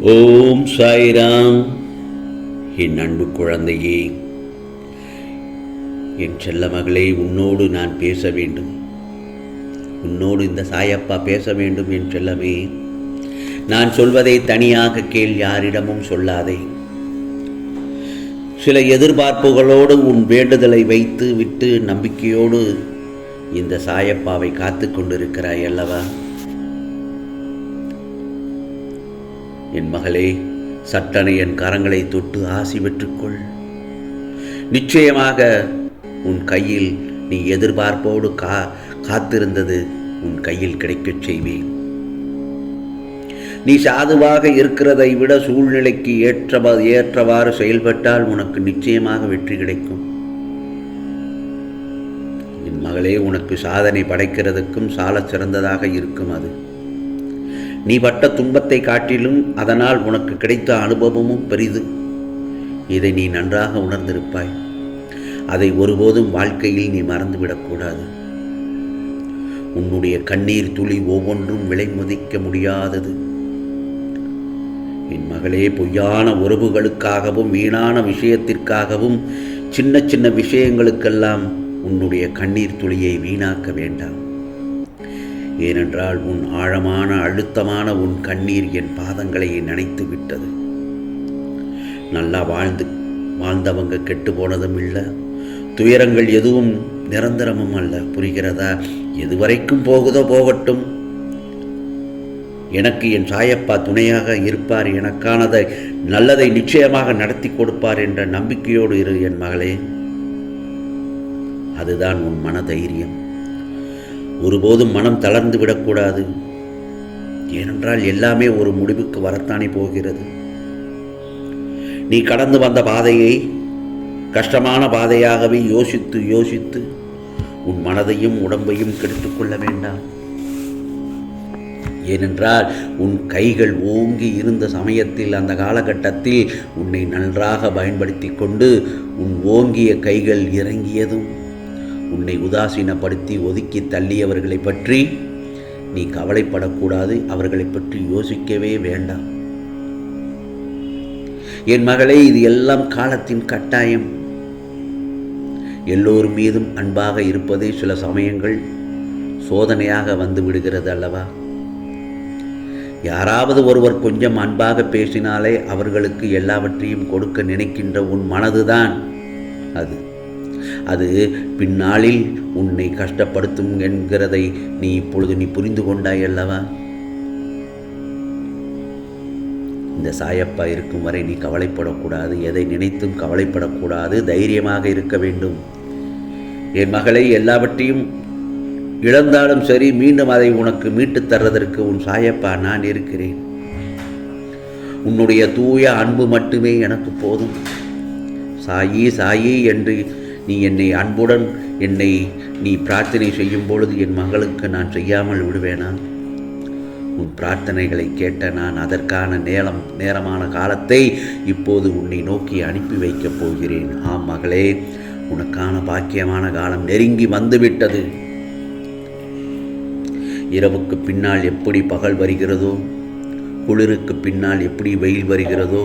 ஓம் சாய்ராம். என் அன்பு குழந்தையே என் செல்ல மகளே உன்னோடு நான் பேச வேண்டும். உன்னோடு இந்த சாயப்பா பேச வேண்டும் என் செல்லமே. நான் சொல்வதை தனியாக கேள் யாரிடமும் சொல்லாதே. சில எதிர்பார்ப்புகளோடு உன் வேண்டுதலை வைத்து விட்டு நம்பிக்கையோடு இந்த சாயப்பாவை காத்து கொண்டிருக்கிறாய் அல்லவா? என் மகளே சட்டனை என் கரங்களை தொட்டு ஆசி பெற்றுக்கொள். நிச்சயமாக உன் கையில் நீ எதிர்பார்ப்போடு கா காத்திருந்தது உன் கையில் கிடைக்கச் செய்வேன். நீ சாதுவாக இருக்கிறதை விட சூழ்நிலைக்கு ஏற்றவ ஏற்றவாறு செயல்பட்டால் உனக்கு நிச்சயமாக வெற்றி கிடைக்கும். என் மகளே உனக்கு சாதனை படைக்கிறதுக்கும் சால சிறந்ததாக இருக்கும் அது. நீ பட்ட துன்பத்தை காட்டிலும் அதனால் உனக்கு கிடைத்த அனுபவமும் பெரிது. இதை நீ நன்றாக உணர்ந்திருப்பாய். அதை ஒருபோதும் வாழ்க்கையில் நீ மறந்துவிடக்கூடாது உன்னுடைய கண்ணீர் துளி ஒவ்வொன்றும் விலை மதிக்க முடியாதது. என் மகளே பொய்யான உறவுகளுக்காகவும் வீணான விஷயத்திற்காகவும் சின்ன சின்ன விஷயங்களுக்கெல்லாம் உன்னுடைய கண்ணீர் துளியை வீணாக்க வேண்டாம். ஏனென்றால் உன் ஆழமான அழுத்தமான உன் கண்ணீர் என் பாதங்களை நினைத்து விட்டது நல்லா வாழ்ந்து வாழ்ந்தவங்க கெட்டு போனதும் இல்லை. துயரங்கள் எதுவும் நிரந்தரமும் அல்ல. புரிகிறதா? எதுவரைக்கும் போகுதோ போகட்டும். எனக்கு என் சாயப்பா துணையாக இருப்பார். எனக்கானதை நல்லதை நிச்சயமாக நடத்தி கொடுப்பார் என்ற நம்பிக்கையோடு இரு என் மகளே. அதுதான் உன் மன தைரியம் ஒருபோதும் மனம் தளர்ந்து விடக்கூடாது. ஏனென்றால் எல்லாமே ஒரு முடிவுக்கு வரத்தானே போகிறது. நீ கடந்து வந்த பாதையை கஷ்டமான பாதையாகவே யோசித்து யோசித்து உன் மனதையும் உடம்பையும் கெடுத்து கொள்ள வேண்டாம். ஏனென்றால் உன் கைகள் ஓங்கி இருந்த சமயத்தில் அந்த காலகட்டத்தில் உன்னை நன்றாக பயன்படுத்தி கொண்டு உன் ஓங்கிய கைகள் இறங்கியதும் உன்னை உதாசீனப்படுத்தி ஒதுக்கி தள்ளியவர்களை பற்றி நீ கவலைப்படக்கூடாது. அவர்களை பற்றி யோசிக்கவே வேண்டாம். என் மகளே இது எல்லாம் காலத்தின் கட்டாயம். எல்லோர் மீதும் அன்பாக இருப்பதே சில சமயங்கள் சோதனையாக வந்து விடுகிறது அல்லவா? யாராவது ஒருவர் கொஞ்சம் அன்பாக பேசினாலே அவர்களுக்கு எல்லாவற்றையும் கொடுக்க நினைக்கின்ற உன் மனதுதான் அது. அது பின்னாளில் உன்னை கஷ்டப்படுத்தும் என்கிறதை நீ இப்பொழுது நீ புரிந்து கொண்டாய் அல்லவா? இந்த சாயப்பா இருக்கும் வரை நீ கவலைப்படக்கூடாது. எதை நினைத்தும் கவலைப்படக்கூடாது. தைரியமாக இருக்க வேண்டும். என் மகளை எல்லாவற்றையும் இழந்தாலும் சரி மீண்டும் அதை உனக்கு மீட்டுத் தர்றதற்கு உன் சாயப்பா நான் இருக்கிறேன். உன்னுடைய தூய அன்பு மட்டுமே எனக்கு போதும். சாயி சாயி என்று நீ என்னை அன்புடன் என்னை நீ பிரார்த்தனை செய்யும் பொழுது என் மகளுக்கு நான் செய்யாமல் விடுவேனா? உன் பிரார்த்தனைகளை கேட்ட நான் அதற்கான நேரம் நேரமான காலத்தை இப்போது உன்னை நோக்கி அனுப்பி வைக்கப் போகிறேன். ஆம் மகளே உனக்கான பாக்கியமான காலம் நெருங்கி வந்துவிட்டது. இரவுக்கு பின்னால் எப்படி பகல் வருகிறதோ குளிருக்கு பின்னால் எப்படி வெயில் வருகிறதோ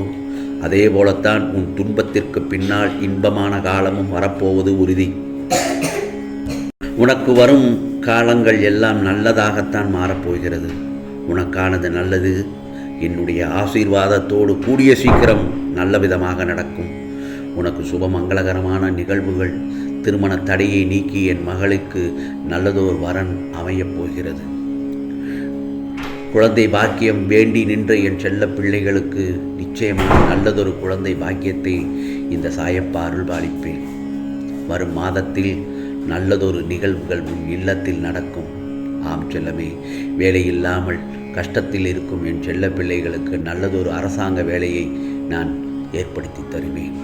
அதே போலத்தான் உன் துன்பத்திற்கு பின்னால் இன்பமான காலமும் வரப்போவது உறுதி. உனக்கு வரும் காலங்கள் எல்லாம் நல்லதாகத்தான் மாறப்போகிறது. உனக்கானது நல்லது என்னுடைய ஆசீர்வாதத்தோடு கூடிய சீக்கிரம் நல்ல விதமாக நடக்கும். உனக்கு சுபமங்களகரமான நிகழ்வுகள் திருமண தடையை நீக்கி என் மகளுக்கு நல்லதோர் வரன் அமையப் போகிறது. குழந்தை பாக்கியம் வேண்டி நின்ற என் செல்ல பிள்ளைகளுக்கு நிச்சயமாக நல்லதொரு குழந்தை பாக்கியத்தை இந்த சாயப்பா அருள்பாலிப்பேன். வரும் மாதத்தில் நல்லதொரு நிகழ்வுகள் உன் இல்லத்தில் நடக்கும். ஆம் செல்லமே வேலையில்லாமல் கஷ்டத்தில் இருக்கும் என் செல்ல பிள்ளைகளுக்கு நல்லதொரு அரசாங்க வேலையை நான் ஏற்படுத்தி தருவேன்.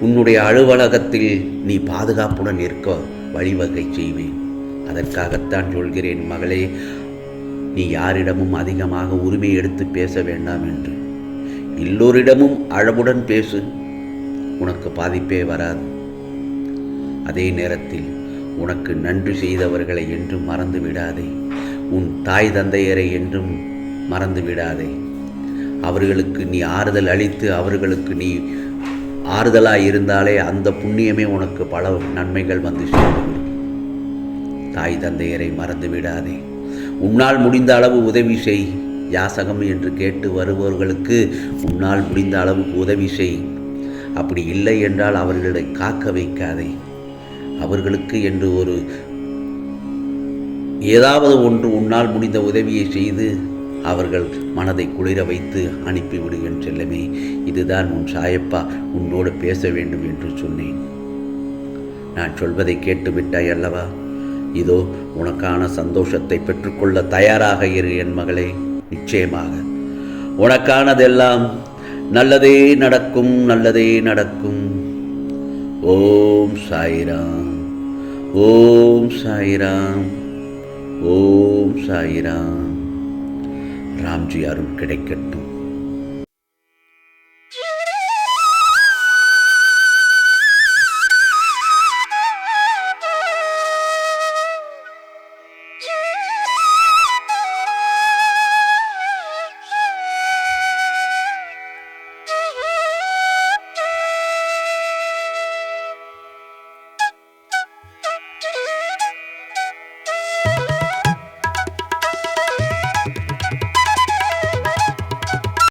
உன்னுடைய அலுவலகத்தில் நீ பாதுகாப்புடன் இருக்க வழிவகை செய்வேன். அதற்காகத்தான் சொல்கிறேன் மகளே நீ யாரிடமும் அதிகமாக உரிமை எடுத்து பேச வேண்டாம் என்று. எல்லோரிடமும் அழகுடன் பேசு. உனக்கு பாதிப்பே வராது. அதே நேரத்தில் உனக்கு நன்றி செய்தவர்களை என்றும் மறந்து விடாதே. உன் தாய் தந்தையரை என்றும் மறந்து விடாதே. அவர்களுக்கு நீ ஆறுதல் அளித்து அவர்களுக்கு நீ ஆறுதலாக இருந்தாலே அந்த புண்ணியமே உனக்கு பல நன்மைகள் வந்து சேர்ந்து தாய் தந்தையரை மறந்து விடாதே. உன்னால் முடிந்த அளவு உதவி செய். யாசகம் என்று கேட்டு வருபவர்களுக்கு உன்னால் முடிந்த அளவுக்கு உதவி செய். அப்படி இல்லை என்றால் அவர்களை காக்க வைக்காதே. அவர்களுக்கு என்று ஒரு ஏதாவது ஒன்று உன்னால் முடிந்த உதவியை செய்து அவர்கள் மனதை குளிர வைத்து அனுப்பிவிடுகின்ற செல்லமே. இதுதான் உன் சாயப்பா உன்னோடு பேச வேண்டும் என்று சொன்னேன். நான் சொல்வதை கேட்டு விட்டாய் அல்லவா? இதோ உனக்கான சந்தோஷத்தை பெற்றுக்கொள்ள தயாராக இரு என் மகளே. நிச்சயமாக உனக்கானதெல்லாம் நல்லதே நடக்கும் நல்லதே நடக்கும். ஓம் சாய்ராம் ஓம் சாய்ராம் ஓம் சாய்ராம். ராம்ஜி அருள் கிடைக்கட்டும்.